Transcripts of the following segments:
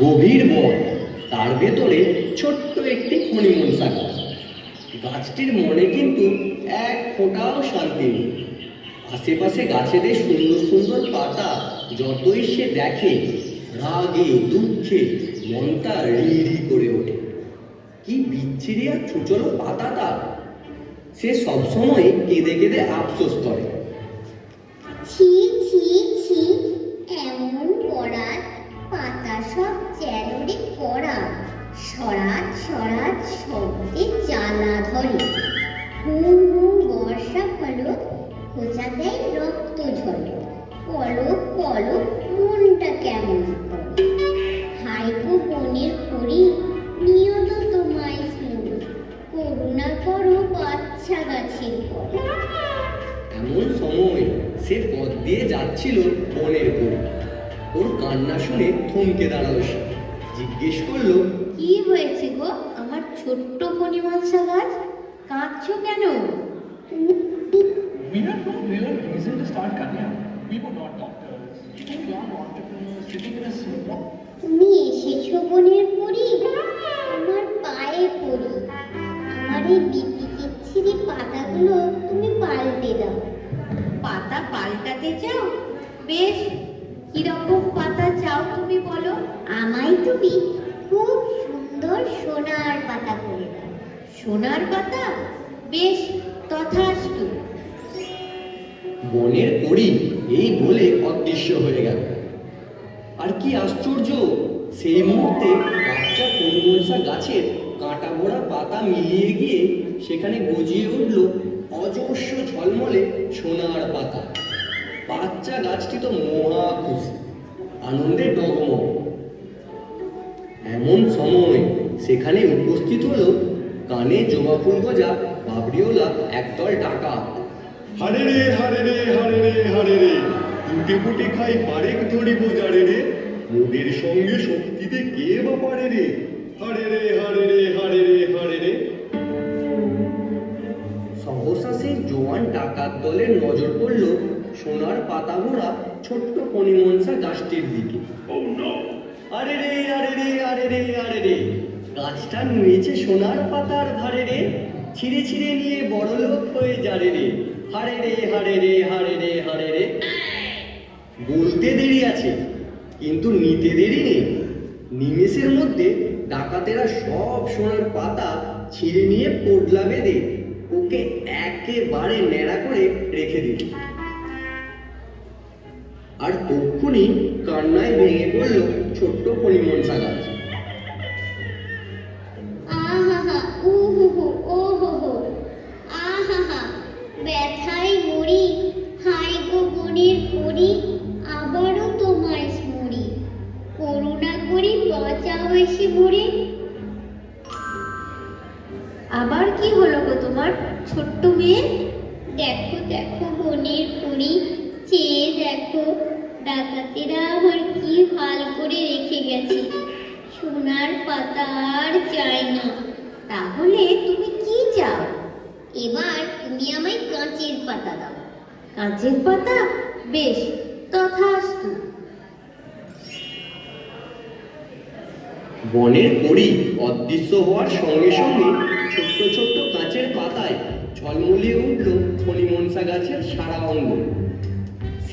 গভীর বন, তার ভেতরে ছোট্ট একটি খনিমনসা গাছ গাছটির মনে কিন্তু এক ফোঁটাও শান্তি নেই। আশেপাশে গাছেদের সুন্দর সুন্দর পাতা যতই সে দেখে, রাগে, দুঃখে মনটা রি রি করে ওঠে। কি বিচ্ছিরি আর ছুচলো পাতা তার সে সবসময় কেঁদে কেঁদে আফসোস করে। ছি ছি যাচ্ছিল বনের করে ওর কান্না শুনে থমকে দাঁড়াল সে। জিজ্ঞেস করল কি হয়েছে গো? আমার ছোট্ট ফণিমনসা গাছ? কাঁদছো কেন? We had no real reason to start Kanya. We were not doctors. Two young entrepreneurs. Sitting in a small তুমি এসেছ বনের পরি? আমার পায়ে পড়ি আমার এই বিপি কিচ্ছিরি পাতাগুলো তুমি পাল্টে দাও। পাতা পাল্টাতে চাও? বেশ, কীরকম পাতা চাও তুমি বলো? আমায় তুমি খুব সুন্দর সোনার পাতা করে দাও। সোনার পাতা? বেশ, তথাস্তু। বনের পরি এই বলে অদৃশ্য হয়ে গেল। আর কি আশ্চর্য, সেই মুহূর্তে বাচ্চা পরিমনসা গাছের কাঁটা ভরা পাতা মিলিয়ে গিয়ে সেখানে গজিয়ে উঠল অজস্র ঝলমলে সোনার পাতা। বাচ্চা গাছটি তো মহা খুশি আনন্দে ডগমগ। এমন সময় সেখানে উপস্থিত হলো কানে জবা ফুল গজা বাবরিওলা একদল ডাকাত হারে রে হারে রে হারে রে হারে রে ফুটে ফুটে খাই পারেক ধরিব জারে রে। মোদের সঙ্গে শক্তিতে কে বা পারে রে? হারে রে হারে রে হারে রে হারে রে। সহসা সেই জোয়ান ডাকাত দলের নজর পড়ল পাতা ভরা ছোট্ট ফণিমনসা গাছটির দিকে। আরে রে আরে রে আরে রে আরে রে। গাছটা নুয়েছে সোনার পাতার ধারে রে। ছিঁড়ে ছিঁড়ে নিয়ে বড় লোক হয়ে যারে রে। হারে রে হারে রে হারে রে হারে রে। বলতে দেরি আছে কিন্তু নিতে দেরি নেই। নিমেষের মধ্যে ডাকাতেরা সব সোনার পাতা ছিঁড়ে নিয়ে পোডলা বেঁধে ওকে একেবারে ন্যাড়া করে রেখে দিল। আর তক্ষুনি কান্নায় ভেঙে পড়ল ছোট্ট পরিমনসা গাছ ব্যথায় মরি। গো আবারও তোমায় স্মরি। করুণা করি বাঁচাও এসে মরে আবার কি হলো গো তোমার, ছোট্ট মেয়ে? দেখো দেখো বনের পরি চেয়ে দেখো ডাকাতেরা আমার কি হাল করে রেখে গেছে? সোনার পাতা আর চাই না। তাহলে তুমি কি চাও? এবার তুমি আমায় কাঁচের পাতা দাও। কাঁচের পাতা? বেশ, তথাস্তু। বনের পরি অদৃশ্য হওয়ার সঙ্গে সঙ্গে ছোট্ট ছোট্ট কাঁচের পাতায় ঝলমলিয়ে উঠল ফণিমনসা গাছের সারা অঙ্গ।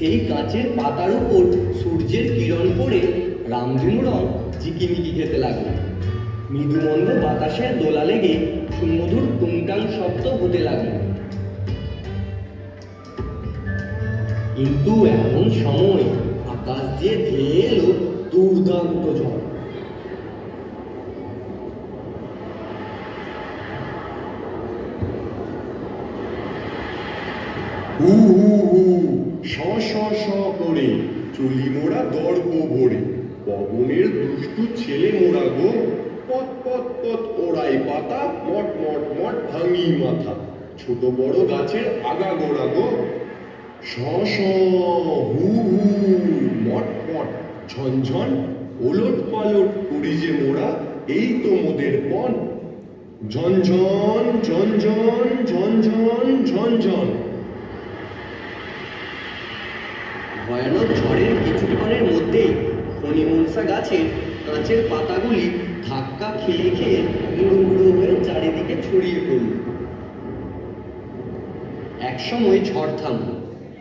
সেই গাছের পাতার উপর সূর্যের কিরণ পড়ে রামধনু রং ঝিকিমিকি খেতে লাগল। মৃদুমন্দ বাতাসের দোলা লেগে সুমধুর টুংটাং শব্দ হতে লাগল। কিন্তু এমন সময় আকাশ দিয়ে ধেয়ে এলো দুর্দান্ত ঝড় হু হু হু স স স করে চলি মোরা দর্প ভরে পবনের দুষ্টু ছেলে মোরা গো পত পত পত ওড়াই পাতা, মট মট মট ভাঙি মাথা। ছোট বড় গাছের আগা গোড়া গো। স হু হু, মট মট ঝনঝন ওলট পালট করি যে মোরা, এই তো মোদের পণ ঝনঝন ঝনঝন ঝনঝন ঝনঝন ভয়ানক ঝড়ের কিছুক্ষণের মধ্যেই ফণিমনসা গাছের কাঁচের পাতাগুলি ধাক্কা খেয়ে খেয়ে গুঁড়ো গুঁড়ো হয়ে চারিদিকে ছড়িয়ে পড়ল। একসময় ঝড় থামল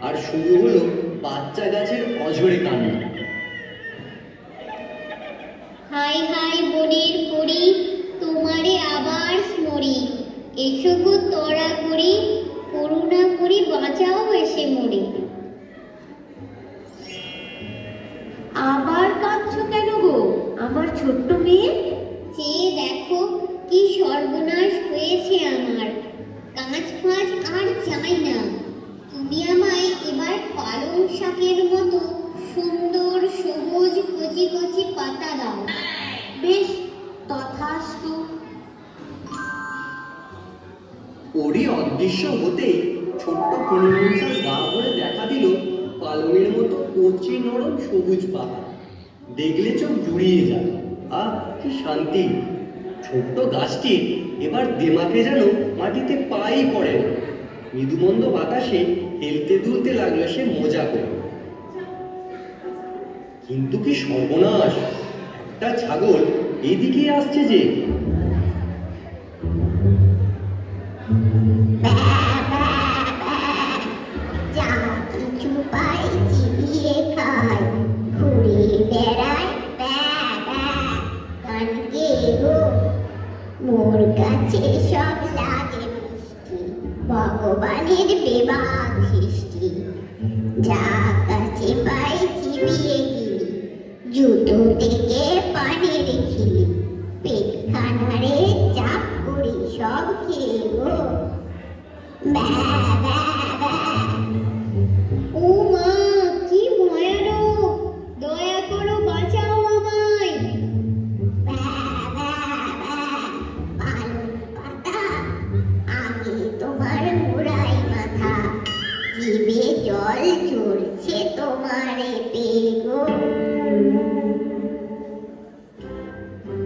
আর শুরু হলো বাচ্চা গাছের অঝরে কান্না। হাই হাই বনের করি তোমারে আবার স্মরি। এসো গো করি, করুণা করি বাঁচাও এসে মরে। ছোট্ট মেয়ে? চেয়ে দেখো কি সর্বনাশ হয়েছে আমার। কাঁচ ফাঁচ আর চাই না। তুমি আমায় এবার পালং শাকের মতো সুন্দর সবুজ কচি কচি পাতা দাও। বেশ, তথাস্তু। ওরই অদৃশ্য হতেই ছোট্ট ফণিমনসার গা ভরে দেখা দিল পালঙের মতো কচি নরম সবুজ পাতা। দেখলে চোখ জুড়িয়ে যায়। আহ কি শান্তি ছোট্ট গাছটি এবার দেমাকে যেন মাটিতে পাই পড়ে না মৃদুমন্দ বাতাসে হেলতে দুলতে লাগল সে মজা করে কিন্তু কি সর্বনাশ একটা ছাগল এদিকে আসছে যে কিছু চিবিয়ে খায় ঘুরে বেড়ায় ব্যা ব্যা কানকে গো মোর কাছে সব লাগে মিষ্টি, ভগবানের বেবাক সৃষ্টি। যা কাছে পাই চিবিয়ে গিলি জুতো থেকে পানের খিলি পেট খানারে চাপ করি সব খেয়ে গো। ব্যা ব্যা ব্যা। ও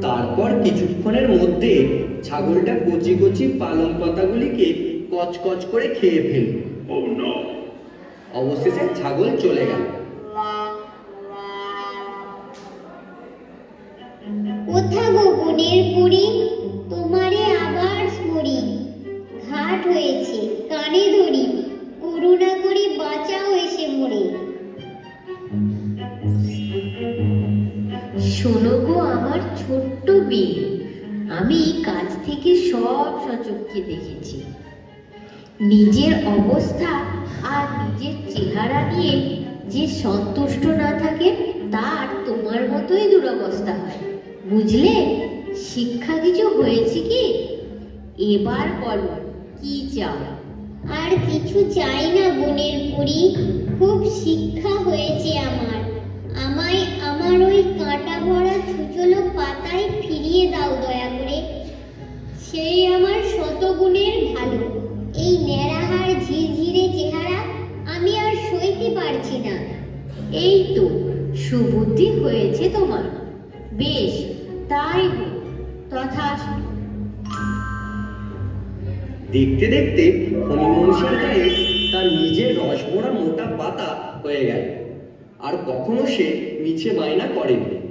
তারপর কিছুক্ষণের মধ্যে ছাগলটা কচি কচি পালং পাতাগুলিকে কচকচ করে খেয়ে ফেলল। অবশেষে ছাগল চলে গেল। সব দেখেছি। নিজের অবস্থা আর নিজের চেহারা নিয়ে যে সন্তুষ্ট না থাকে, তার তোমার মতোই দুরবস্থা হয়। বুঝলে? শিক্ষা কিছু হয়েছে কি? এবার বলো, কি চাও? আর কিছু চাই না বোনের পুরি। খুব শিক্ষা হয়েছে আমার। আমায় আমার ওই কাঁটা ভরা ছুচলো পাতায় ফিরিয়ে দাও দয়া করে। সেই আমার শতগুণের ভালো। এই নেড়াহার ঝিরঝিরে চেহারা আমি আর সইতে পারছি না। এই তো সুবুদ্ধি হয়েছে তোমার। বেশ, তাই হোক, তথাস্তু। দেখতে দেখতে হনুমনসার গায়ে তার নিজের রসভরা মোটা পাতা হয়ে গেল। আর কখনো সে মিছে বায়না করেনি।